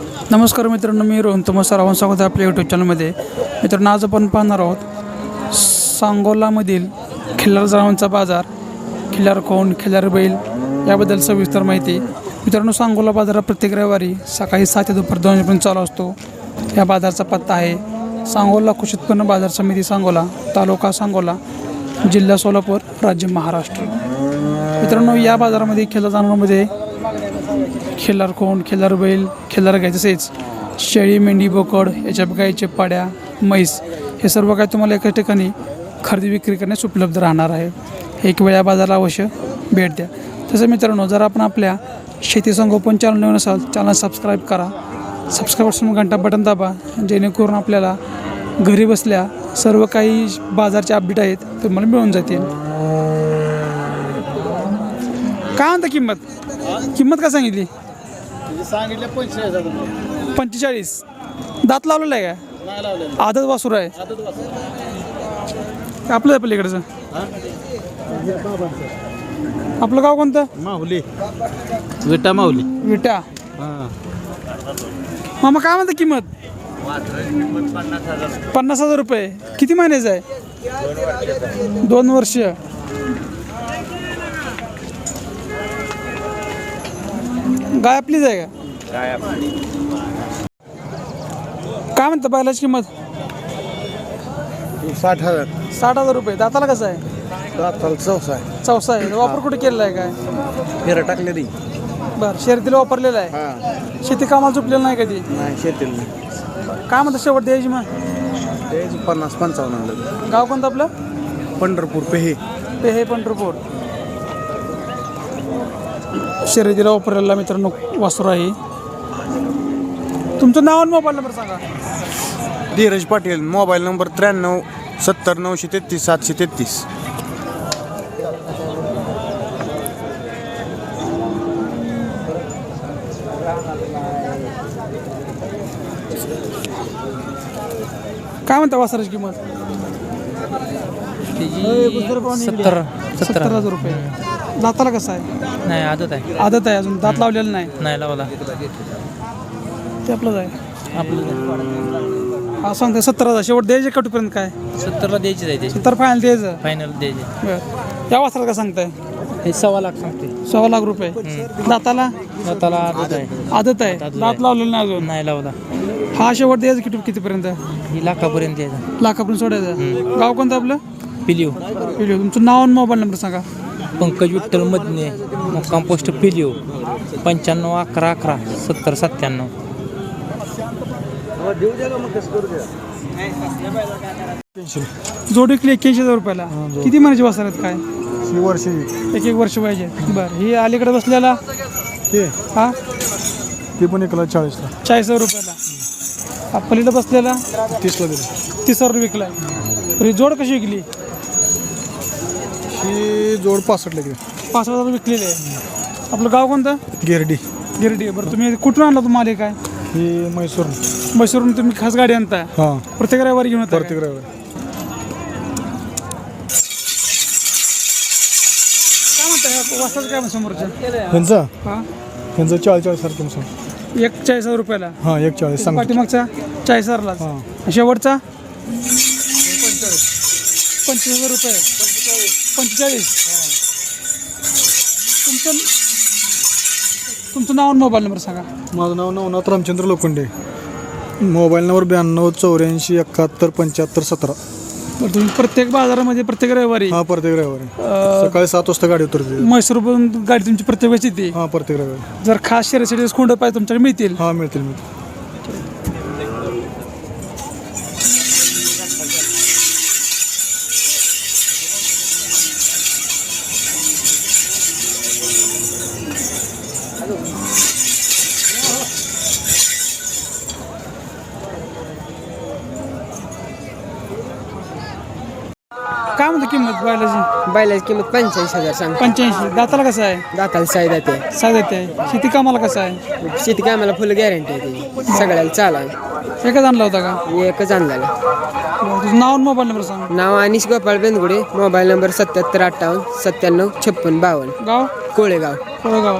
नमस्कार मित्रांनो मी रोहन. तुम्हा सर्वांचं स्वागत आहे आपल्या यूट्यूब चॅनलमध्ये मित्रांनो आज आपण पाहणार आहोत सांगोलामधील खिल्लार जनावरांचा बाजार खिल्लार कोण खिल्लार बैल याबद्दल सविस्तर माहिती. मित्रांनो सांगोला बाजारात प्रत्येक रविवारी सकाळी सात ते दुपार दोन वाजेपर्यंत चालू असतो. या बाजारचा पत्ता आहे सांगोला कृषी उत्पन्न बाजार समिती सांगोला तालुका सांगोला जिल्हा सोलापूर राज्य महाराष्ट्र. मित्रांनो या बाजारामध्ये खिल्लार जनावरांमध्ये खिल्लार कोंड खिल्लार बैल खिल्लार गाय तसेच शेळी मेंढी बोकड याच्या गायचे पाड्या म्हैस हे सर्व काही तुम्हाला एका ठिकाणी खरेदी विक्री करण्यास उपलब्ध राहणार आहे. एक वेळा बाजाराला अवश्य भेट द्या. तसं मित्रांनो जर आपण आपल्या शेती संगोपन चॅनल नवीन असाल चॅनल सबस्क्राईब करा. सबस्क्राईबसून घंटा बटन दाबा जेणेकरून आपल्याला घरी बसल्या सर्व काही बाजारचे अपडेट आहेत ते मला मिळून जातील. काय म्हणता किंमत? किंमत काय सांगितली? सांगितले पंचवीस हजार पंचेचाळीस. दात लावलेला आहे नाही लावलेलं. का आदत वासूर आहे. वाजता. आपलं आहे पलीकडचं आपलं गाव कोणतं? माहुली. विटा माहुली. विटा. हां. मामा काय म्हणता किंमत? पन्नास हजार रुपये. किती महिन्याचं आहे? दोन वर्ष. गाय आपलीच आहे का? काय म्हणता बैलाची किंमत? साठ हजार. साठ हजार रुपये. दाताला कसं आहे? दाताला चौसा आहे. चौसा आहे. वापर कुठे केलेला आहे काय? फेरं टाकलेली. बरं शर्यतीला वापरलेला आहे. हां. शेती कामाला चुकलेलं नाही कधी? नाही शेतील काय म्हणता शेवट द्यायची मग? त्याची पन्नास पंचावन्न. आलं गाव कोणतं आपलं? पंढरपूर पेहे. ते हे पंढरपूर. शर्यतीला वापरलेला मित्रांनो वासुर आहे. तुमचं नाव आणि मोबाईल नंबर सांगा. धीरज पाटील मोबाईल नंबर त्र्याण्णव सत्तर नऊशे तेहतीस सातशे तेहतीस. काय म्हणता वासराची किंमत? सत्तर. सत्तर हजार रुपये. दाताला कसं आहे? नाही आदत आहे. आदत आहे अजून? दात लावलेलं नाही? नाही लावला. ते आपलंच आहे. आपलं हा सांगते सत्तर हजार. शेवट द्यायचे कटूपर्यंत काय? सत्तरला द्यायची आहे त्याची सत्तर फायनल द्यायचं? फायनल द्यायची. बरं. या वासराला काय सांगताय? हे सव्वा लाख सांगते. सव्वा लाख रुपये. दाताला? स्वतःला आदत आहे. आदत आहे. दात लावलेलं नाही अजून? नाही लावला. हा शेवट द्यायचं किती कितीपर्यंत? ही लाखापर्यंत द्यायचा. लाखापर्यंत सोडायचं. गाव कोणतं आपलं? पिलिओ. व्हिडिओ तुमचं नाव आणि मोबाईल नंबर सांगा. पंकज विठ्ठल मधने मुक्काम पोस्ट पिलिओ पंच्याण्णव अकरा अकरा सत्तर सत्त्याण्णव. जोडी क्लिक एक्क्याऐंशी हजार रुपयाला. किती महिन्याची वासर आहेत काय? ही वर्षी एक एक वर्ष पाहिजे. बरं ही अलीकडे बसलेला? ते हा? ते पण एकला चाळीसला चाळीस हजार रुपयाला. हा पलीकडे बसलेला? तीसला दिली. तीस हजार विकलाय. तर ही जोड कशी विकली? ही जोड पासष्टला गेली पाच हजार विकलेली आहे. आपलं गाव कोणतं? गिरडी. गिरडी. बरं तुम्ही कुठून आणला तुम्हाला हे काय? ही म्हैसूर म्हैसूरून तुम्ही खास गाडी आणताय. हां. प्रत्येक रविवारी घेऊन येताय प्रत्येक? रविवारी. काय म्हणताय? वाजताच काय म्हणता समोरच्या ह्यांचा? हा. ह्यांचा चाळीस चाळीस सारखं सांग एक चाळीस हजार रुपयाला? हां एक चाळीस. सांग पाठीमागचा चाळीस हजारलाच. हां. शेवटचा? पंचवीस हजार रुपये. पंचेचाळीस. तुमचं तुमचं नाव आणि मोबाईल नंबर सांगा. माझं नाव नवनाथ रामचंद्र लोखंडे. मोबाईल नंबर ब्याण्णव चौऱ्याऐंशी एकाहत्तर पंच्याहत्तर सतरा. बरं तुम्ही प्रत्येक बाजारामध्ये प्रत्येक रविवारी? हां प्रत्येक रविवारी. सकाळी सात वाजता गाडी उतरते. म्हैसूरवरून गाडी तुमची प्रत्येक वेळेस येते. हां प्रत्येक रविवारी. जर खास शर्यतीसाठी खोंड पाहिजे तुमच्याकडे मिळतील. हां मिळतील मिळतील. बैलाची बैलाची किंमत पंच्याऐंशी हजार सांग. पंच्याऐंशी. दाताला कसं आहे? दाताला साईड आहे साय देते. शेती कामाला कसं आहे? ते शेती कामाला फुल गॅरंटी आहे त्याची सगळ्याला चाल आहे एकच आणला होता का? एकच आणलेला. बरं, तुझं नाव आणि मोबाईल नंबर सांग. नाव अनिश गोपाळ बेंदगुडे मोबाईल नंबर सत्याहत्तर अठ्ठावन्न सत्त्याण्णव छप्पन बावन्न. गाव? कोळेगाव. कोळगाव.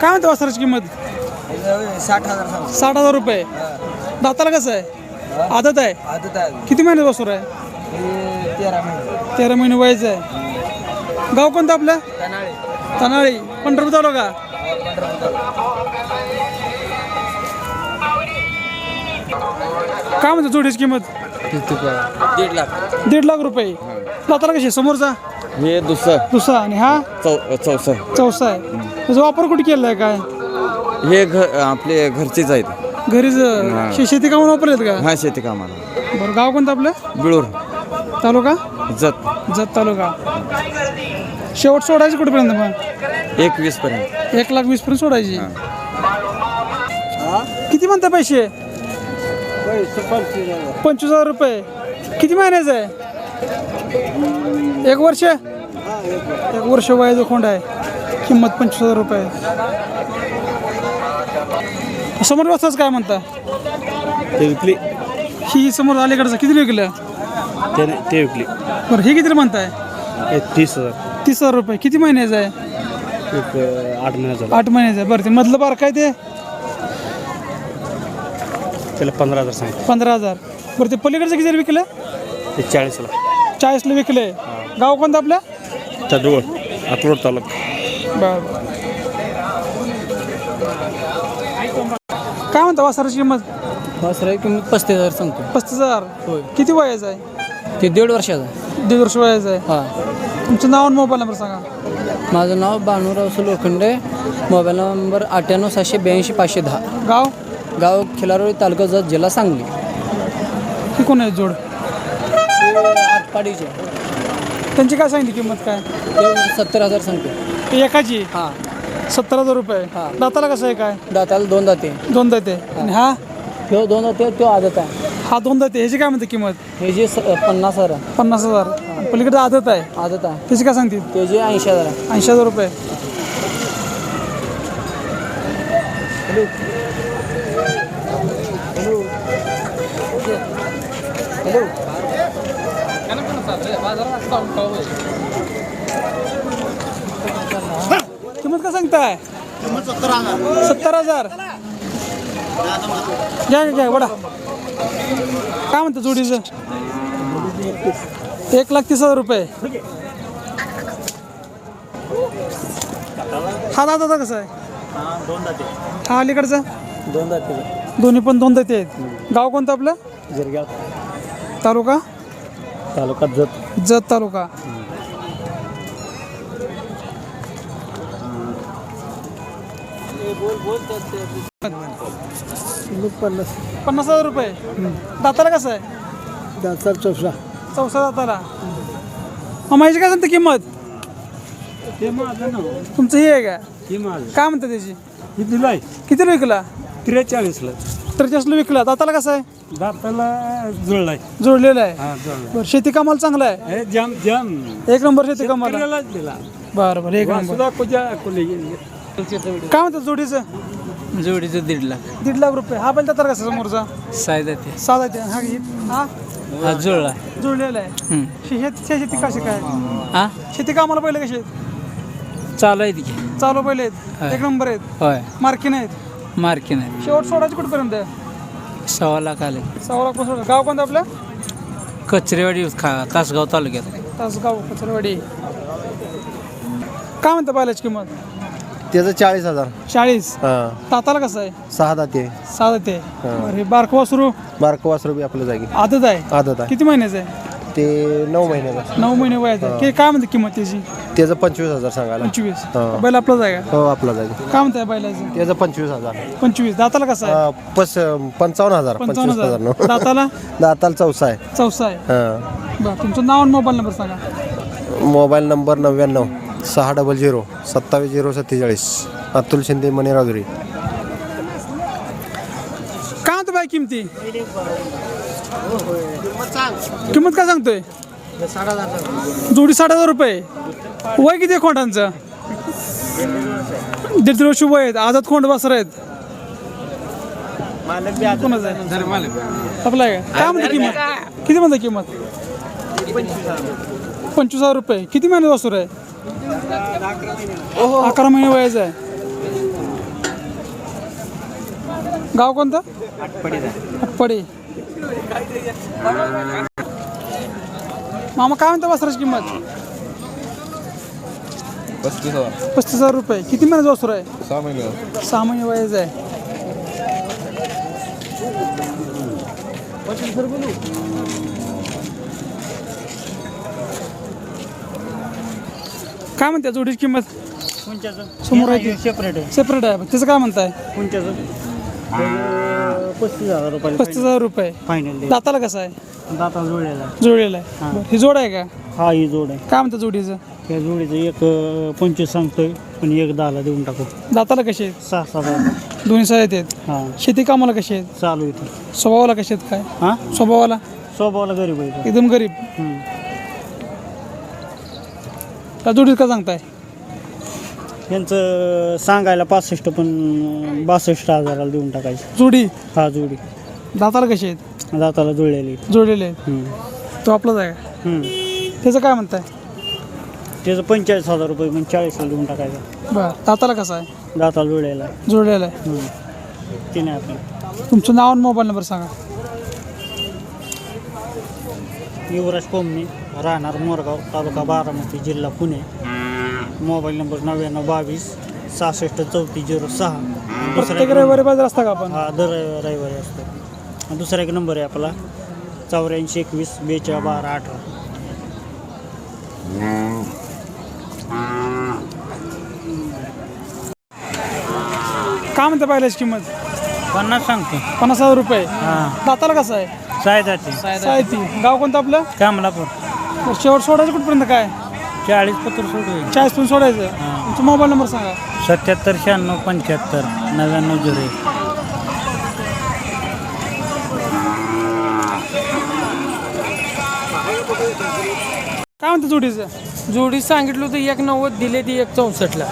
काय म्हणतो वासराची किंमत? साठ हजार साठ हजार रुपये. दाताला कसं आहे? आदत आहे? आदत आहे. किती महिने बसूर आहे? तेरा महिने. तेरा महिने वयाचं आहे. गाव कोणतं आपलं? तनाळी. पंढरपूर तालुका काय म्हणतो जोडीची किंमत? दीड लाख. दीड लाख रुपये. दाताला कशी आहे? समोरचा? हे दुसरं. दुसरा आणि हा? चौ चौसर चौसा आहे. त्याचा वापर कुठे केला आहे काय? हे घर आपले घरचेच आहेत. घरीच? शे- शेती कामाला वापरलेत का? हा शेती कामाला बरं गाव कोणतं आपलं? बिळूर. तालुका? जत. जत तालुका. शेवट सोडायची कुठेपर्यंत मग? एक वीस पर्यंत. एक लाख वीस पर्यंत सोडायची. किती म्हणता पैसे? पंचवीस हजार. रुपये. किती महिन्याचं आहे? एक वर्ष? एक वर्ष. वयाचं खोंड आहे. किंमत पंचवीस हजार रुपये. समोर वाजताच काय म्हणता? ही समोर अलीकडचं किती विकलं? ते ते विकली. बरं हे किती म्हणताय? एक तीस हजार. तीस हजार रुपये. किती महिन्याचं आहे? एक अं, आठ महिन्याचा आठ महिन्याचं आहे. बरं ते मधलं बार काय ते? त्याला पंधरा हजार सांगितलं. पंधरा हजार. बरं ते पलीकडचं किती विकलं? ते चाळीसला. चाळीसला विकले. गाव कोणतं आपलं? तडवळ अकलोड तालुका. बरं काय म्हणता वासराची किंमत? वासराची किंमत पस्तीस हजार सांगतो. पस्तीस हजार. किती वयाचं आहे? ते दीड वर्षाचा दीड वर्ष वयाचं आहे. हां. तुमचं नाव आणि मोबाईल नंबर सांगा. माझं नाव भानुराव लोखंडे मोबाईल नंबर अठ्ठ्याण्णव सहाशे ब्याऐंशी पाचशे दहा. गाव? गाव खिलारोळी तालुका जत जिल्हा सांगली. ही कोण आहे जोड? आटपाडीचे. त्यांची काय सांगितली किंमत काय? ते सत्तर हजार सांगतो. एकाची? हां. सत्तर हजार रुपये. हा. दाताला कसं आहे काय? दाताला दोन दाते. दोन दाते. आणि हा. तो दोन दाते तो आदत आहे. हा दोन दाते ह्याची काय म्हणते किंमत? हे जे स पन्नास हजार. आहे, पन्नास हजार. पलीकडे आदत आहे. आदत आहे. त्याची काय सांगतील ते जे ऐंशी हजार आहे. ऐंशी हजार रुपये. किंमत काय सांगताय? सत्तर हजार. घ्या घ्या वडा. काय म्हणतं जोडीचं? एक लाख तीस हजार रुपये. हा दादा कसं आहे? हा अलीकडचा? दोन दोन्ही पण दोन दाते आहेत. गाव कोणतं आपलं? जरगाव तालुका? तालुका जत जत तालुका. पन्नास पन्नास हजार रुपये. दाताला कसं आहे? दातार चौसा. चौसा दाताला. मामाची काय सांगते किंमत? ते माझं नाव. तुमचं हे आहे का? हे माझं. काय म्हणतं त्याची? हे दिलाय किती विकला? त्रेचाळीसला. त्रेचाळीसला विकला. दाताला कसं आहे? दाताला जुळलाय. जोडलेलं आहे. हा बरं शेती कामाला चांगलं आहे? हे जाम जाम. एक नंबर शेती कामाला. दिला. बरं बरं एक नंबर. सुद्धा काय म्हणतात जोडीचं? जोडीचं दीड लाख. दीड लाख रुपये. हा पण दातार कसं समोरचा? साय दाते साधा ते. हा. हा हा? जुळला. जुळलेला आहे. शेती शेती कशी काय? हा? शेती कामाला पहिले कसे आहेत? चालू आहे तिथे चालू पहिले आहेत. एक नंबर आहेत. होय. मार्किन आहेत. मार्किन आहे शेवट सोडायचे कुठपर्यंत? आहे? सव्वा लाख आले. सव्वा लाख सोडा गाव कोणतं आपलं? कचरेवाडी खा तासगाव तालुक्यात. तासगाव कचरवाडी. काय म्हणतं बैलाची किंमत? त्याचं चाळीस हजार. चाळीस? हां. ताताला कसं आहे? सहा दाते. साधं ते बरं, हे बारकं वासरू? बारक वास रुपये आपल्या जागी. आदत आहे? आदत आहे. किती महिन्याचं आहे? ते नऊ महिन्याचा नऊ महिने वयाचं आहे. की काय म्हणते किंमत त्याची? त्याचं पंचवीस हजार सांगायला. पंचवीस. हा. बैल आहे का हो आपला जागी. काय म्हणताय बैलाचं? त्याचं पंचवीस हजार. पंचवीस. दाताला कसं आहे? पस पंचावन्न हजार. पंचावन्न पंचवीस हजार. हजार नऊ दाताला? दाताला चौसा आहे. चौसा आहे. हां. बरं तुमचं नाव आणि मोबाईल नंबर सांगा. मोबाईल नंबर नव्याण्णव. सहा डबल झिरो सत्तावीस झिरो सत्तेचाळीस. अतुल शिंदे मणिराजुरी काय म्हणतो बाय किमती? किंमत काय सांगतोय? जोडी साठ हजार रुपये. वय किती आहे खोंडांचं? दीड दीड वर्ष वय आहेत. आझाद खोंड बसर आहेत. कोणाचं आहे? आपला आहे का? काय म्हणते किंमत? किती म्हणते किंमत? पंचवीस हजार रुपये. किती महिने वासूर आहे? अकरा महिने वयाचं आहे. गाव कोणतं? आटपाडी. मामा काय म्हणता वस्त्राची किंमत? पस्तीस हजार. पस्तीस हजार रुपये. किती महिन्याचं वस्त्र आहे? सहा महिने. सहा महिने वयाचं आहे. काय म्हणते जोडीची किंमत? समोर आहे ती. सेपरेट आहे. सेपरेट आहे. त्याचं काय म्हणताय? कोणत्याचं पस्तीस हजार रुपये पस्तीस हजार रुपये. फायनल दाताला कसं आहे? दाता जोडलेला जोडलेला आहे. बरं. ही जोड आहे का? हा ही जोड आहे. काय म्हणतं जोडीचं? त्या जोडीचं एक अं, पंचवीस सांगतोय पण एक दहाला देऊन टाकू. दाताला कसे आहेत? सहा सात हजार. दोन्ही साईड आहेत. हा. शेती कामाला कसे आहेत? चालू इथे. स्वभावाला कसे आहेत काय? हा? स्वभावाला? स्वभावाला गरीब आहे इथं. एकदम गरीब. हम्म. त्या जोडीत का सांगताय? यांचं सांगायला पासष्ट पण बासष्ट हजाराला देऊन टाकायचं. जोडी? हा जोडी. दाताला कसे आहेत? दाताला जुळलेली जोडलेले आहेत. हम्म. तो आपलाच आहे का? हम्म. त्याचं काय म्हणताय? त्याचं पंचेचाळीस हजार रुपये पण चाळीसला देऊन टाकायचं. बरं. दाताला कसं आहे? दाताला जुळलेला आहे. जोडलेला आहे. हम्म. ते नाही आपलं. तुमचं नाव आणि मोबाईल नंबर सांगा. युवराज कोमणे राहणार मोरगाव तालुका बारामती जिल्हा पुणे. मोबाईल नंबर नव्याण्णव बावीस सहासष्ट चौतीस झिरो सहा. प्रत्येक रविवारी बाजार असता का आपण? हा दर रविवारी असतो. आणि दुसरा एक नंबर आहे आपला. चौऱ्याऐंशी एकवीस बेचाळीस बारा अठरा. काय म्हणता पाहिल्याची किंमत? पन्नास सांगतो. पन्नास हजार रुपये. हां. दाताला कसं आहे? सायदाचे. साहिती गाव कोणतं आपलं? कामलापूर. बरं, शेवट सोडायचं कुठपर्यंत काय? चाळीस पत्र सोडू चाळीस पण सोडायचं. तुमचा मोबाईल नंबर सांगा. सत्याहत्तर शहाण्णव पंच्याहत्तर नव्याण्णव झिरो एक. काय म्हणतं जोडीचं? जोडी सांगितलं होतं एक नव्वद दिले ती एक चौसष्टला.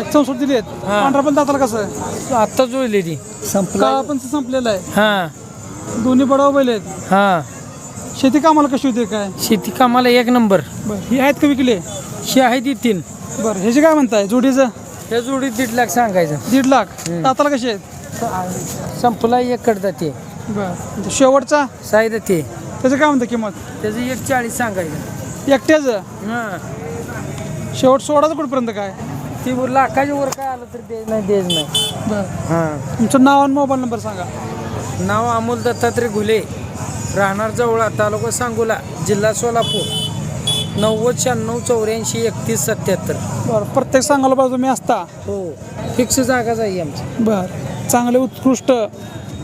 एक चौसष्ट दिली आहेत. पांढरा पण दाताला कसं आहे? आत्ता जुळली ती. काळा पण संपलेला आहे. हां. दोन्ही बडाव बैल आहेत हां. शेती कामाला कशी होते काय? शेती कामाला एक नंबर. बरं ही आहेत का विकले? ही आहे ती तीन. बरं ह्याचे काय म्हणताय? जोडीचं? त्या जोडी दीड लाख सांगायचं. दीड लाख. दाताला कसे आहेत? संपला एक कडदा ते. बरं शेवटचा? साईद ते. त्याचं काय म्हणतं किंमत? त्याचं एक चाळीस सांगायचं. एकट्याचं? हां. शेवट सोडाचं कुठपर्यंत काय? ती वर लाखाच्या वर काय आलं तर द्यायच नाही द्यायच नाही. बरं. हां. तुमचं नाव आणि मोबाईल नंबर सांगा. नाव अमोल दत्तात्रय घुले. राहणार जवळा तालुका सांगोला जिल्हा सोलापूर. नव्वद शहाण्णव चौऱ्याऐंशी एकतीस सत्याहत्तर. बरं प्रत्येक सांगायला पाहिजे तुम्ही असता? हो. फिक्स जागाच आहे आमची. बरं. चांगले उत्कृष्ट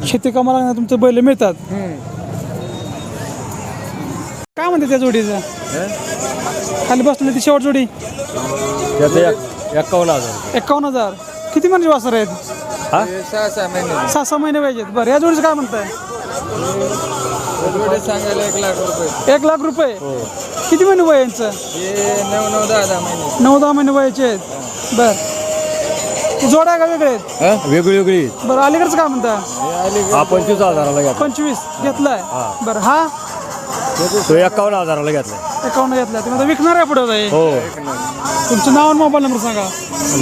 शेती कामाला लागणारे तुमचे बैल मिळतात. काय म्हणते त्या जोडीचं? खाली बसलेली ती शेवट जोडी? एकावन्न हजार. एकावन्न हजार. किती म्हणजे वासर आहेत? सहा सहा महिने. सहा सहा महिने पाहिजेत. बरं या जोडीचं काय म्हणताय? सांगायला एक लाख रुपये. एक लाख रुपये? किती महिने वय यांचं? हे नऊ नऊ दहा दहा महिने. नऊ दहा महिने वयाचे आहेत. बर. जोड्या का वेगळे आहेत? वेगळी वेगळी. बरं अलीकडचं काय म्हणता? हा पंचवीस हजाराला घेतला. पंचवीस. घेतलाय. बरं हा? तो एकावन्न हजाराला घेतला. एकावन्न घेतलाय. तुम्ही आता विकणार आहे पुढे जाईल हो. तुमचं नाव आणि मोबाईल नंबर सांगा.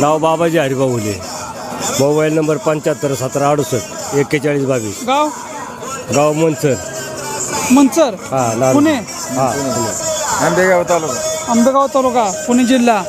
नाव बाबाजी हरिभाऊ हुले मोबाईल नंबर पंच्याहत्तर सतरा अडुसष्ट एक्केचाळीस बावीस. गाव? गाव मनसर. मंचर हा हा पुणे. आंबेगाव तालुका. आंबेगाव तालुका पुणे जिल्हा.